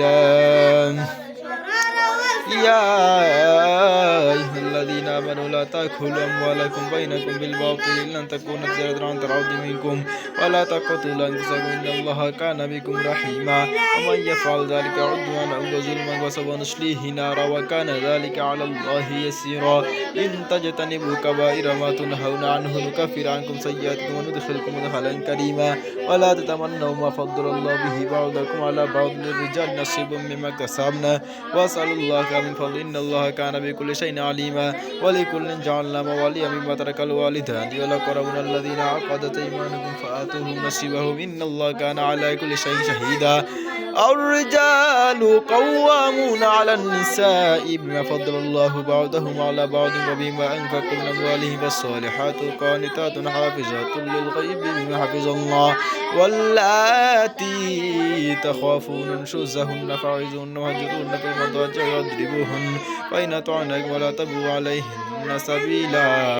Ya آمنوا لا تأكلوا أموالكم بينكم بالباطل إلا أن تكون تجارة عن تراض منكم. ولا تقتلوا أنفسكم إن الله كان بكم رحيما. ومن يفعل ذلك عدوانا وظلما وسوف نصليه نارا وكان ذلك على الله يسيرا. إن تجتنبوا كبائر ما تنهون عنه نكفر عنكم سيئاتكم وندخلكم مدخلا كريما. ولا تتمنوا ما فضل الله به بعضكم على بعض للرجال نصيب مما اكتسبنا. واسألوا الله من فضل إن الله كان بكل شيء عليما. ولكل جعلنا موالي مما ترك الوالدان والأقربون الذين عقدت أيمانكم فآتوهم نصيبهم إن الله كان على كل شيء شهيدا الرجال قوامون على النساء بما فضل الله بعضهم على بعض وبما أنفقوا من أموالهم فالصالحات قانتات حافظات للغيب بما حفظ الله واللاتي تخافون نشوزهن فعظوهن وهجرون في المضاجع واضربوهن فإن أطعنكم ولا تبغوا عليهن سبيلا